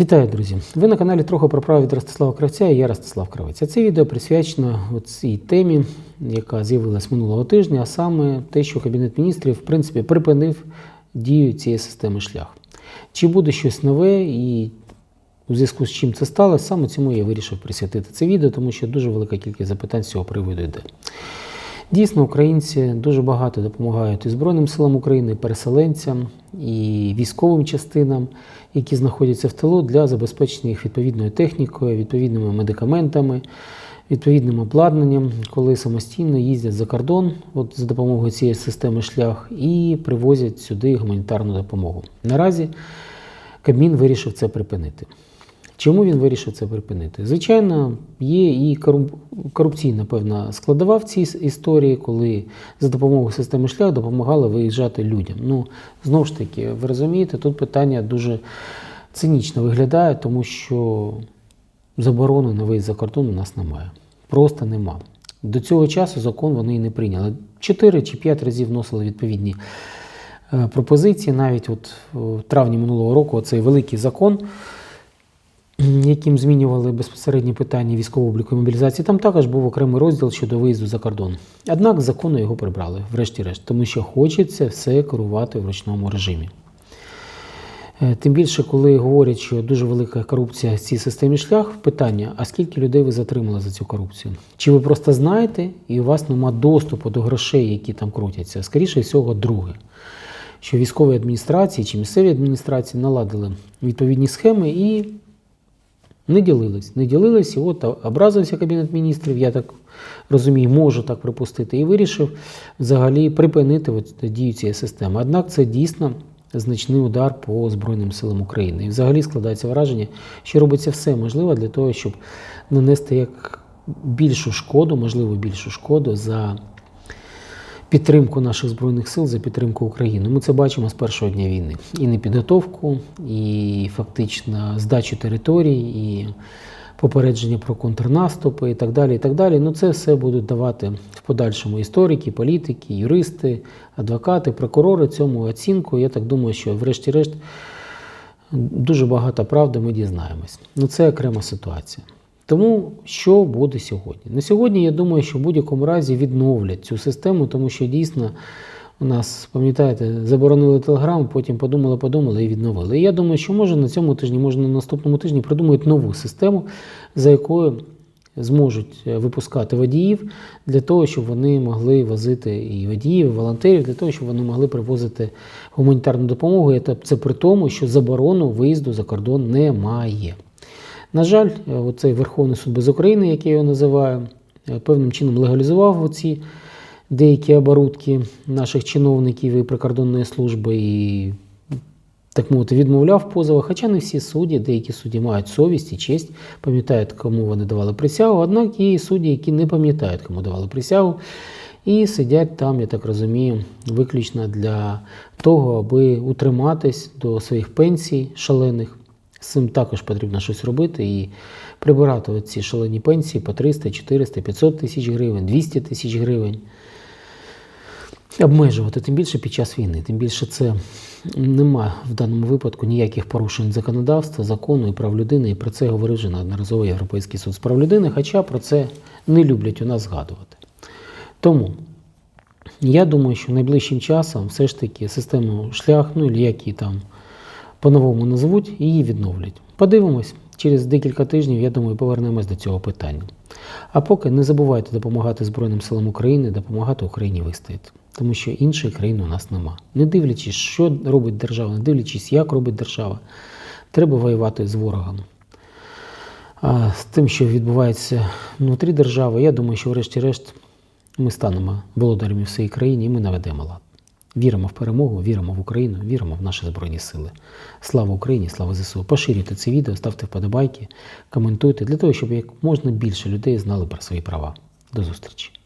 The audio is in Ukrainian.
Вітаю, друзі! Ви на каналі трохи про право від Ростислава Кравця і я Ростислав Кравець. Це відео присвячено цій темі, яка з'явилась минулого тижня, а саме те, що Кабінет міністрів в принципі припинив дію цієї системи шлях. Чи буде щось нове і у зв'язку з чим це сталося, саме цьому я вирішив присвятити це відео, тому що дуже велика кількість запитань з цього приводу йде. Дійсно, українці дуже багато допомагають і Збройним силам України, і переселенцям і військовим частинам, які знаходяться в тилу для забезпечення їх відповідною технікою, відповідними медикаментами, відповідним обладнанням, коли самостійно їздять за кордон от, за допомогою цієї системи шлях і привозять сюди гуманітарну допомогу. Наразі Кабмін вирішив це припинити. Чому він вирішив це припинити? Звичайно, є і корупційна певна складова в цій історії, коли за допомогою системи шлях допомагали виїжджати людям. Ну, знову ж таки, ви розумієте, тут питання дуже цинічно виглядає, тому що заборони на виїзд за кордон у нас немає. Просто нема. До цього часу закон вони і не прийняли. Чотири чи п'ять разів вносили відповідні е, пропозиції. Навіть от в травні минулого року цей великий закон яким змінювали безпосередні питання військового обліку і мобілізації, там також був окремий розділ щодо виїзду за кордон. Однак закону його прибрали, врешті-решт, тому що хочеться все керувати в ручному режимі. Е, Тим більше, коли говорять, що дуже велика корупція в цій системі шлях, питання: а скільки людей ви затримали за цю корупцію? Чи ви просто знаєте і у вас нема доступу до грошей, які там крутяться? Скоріше всього, друге. Що військові адміністрації чи місцеві адміністрації наладили відповідні схеми і не ділились. Не ділились, і от образився Кабінет міністрів, я так розумію, можу так припустити, і вирішив взагалі припинити от дію цієї системи. Однак це дійсно значний удар по Збройним силам України. І взагалі складається враження, що робиться все можливе для того, щоб нанести як більшу шкоду, можливо, більшу шкоду за підтримку наших збройних сил за підтримку України. Ми це бачимо з першого дня війни. І непідготовку, і фактично здачу територій, і попередження про контрнаступи, і так далі. І так далі. Ну це все будуть давати в подальшому історики, політики, юристи, адвокати, прокурори цьому оцінку. Я так думаю, що врешті-решт дуже багато правди ми дізнаємось. Ну це окрема ситуація. Тому що буде сьогодні? На сьогодні я думаю, що в будь-якому разі відновлять цю систему, тому що дійсно у нас, пам'ятаєте, заборонили телеграм, потім подумали, подумали і відновили. І я думаю, що може на цьому тижні, може на наступному тижні придумають нову систему, за якою зможуть е, випускати водіїв для того, щоб вони могли возити і водіїв, і волонтерів, для того, щоб вони могли привозити гуманітарну допомогу. Це- Це при тому, що заборону виїзду за кордон немає. На жаль, е, оцей Верховний суд без України, як я його називаю, е, певним чином легалізував оці деякі оборудки наших чиновників і прикордонної служби і, так мовити, відмовляв в позовах. Хоча не всі судді, деякі судді мають совість і честь, пам'ятають, кому вони давали присягу. Однак є і судді, які не пам'ятають, кому давали присягу. І сидять там, я так розумію, виключно для того, аби утриматись до своїх пенсій шалених. З цим також потрібно щось робити і прибирати ці шалені пенсії по 300, 400, 500 тисяч гривень, 200 тисяч гривень. Обмежувати, тим більше під час війни. Тим більше це нема в даному випадку ніяких порушень законодавства, закону і прав людини. І про це говорив вже неодноразово Європейський суд з прав людини, хоча про це не люблять у нас згадувати. Тому я думаю, що найближчим часом все ж таки систему шлях, ну і як її там по-новому назвуть, і її відновлять. Подивимось, через декілька тижнів, я думаю, повернемось до цього питання. А поки не забувайте допомагати Збройним силам України, допомагати Україні вистояти. Тому що іншої країни у нас нема. Не дивлячись, що робить держава, не дивлячись, як робить держава, треба воювати з ворогом. А з тим, що відбувається внутрі держави, я думаю, що врешті-решт ми станемо володарями всієї країни і ми наведемо лад. Віримо в перемогу, віримо в Україну, віримо в наші Збройні Сили. Слава Україні, слава ЗСУ. Поширюйте це відео, ставте вподобайки, коментуйте для того, щоб як можна більше людей знали про свої права. До зустрічі!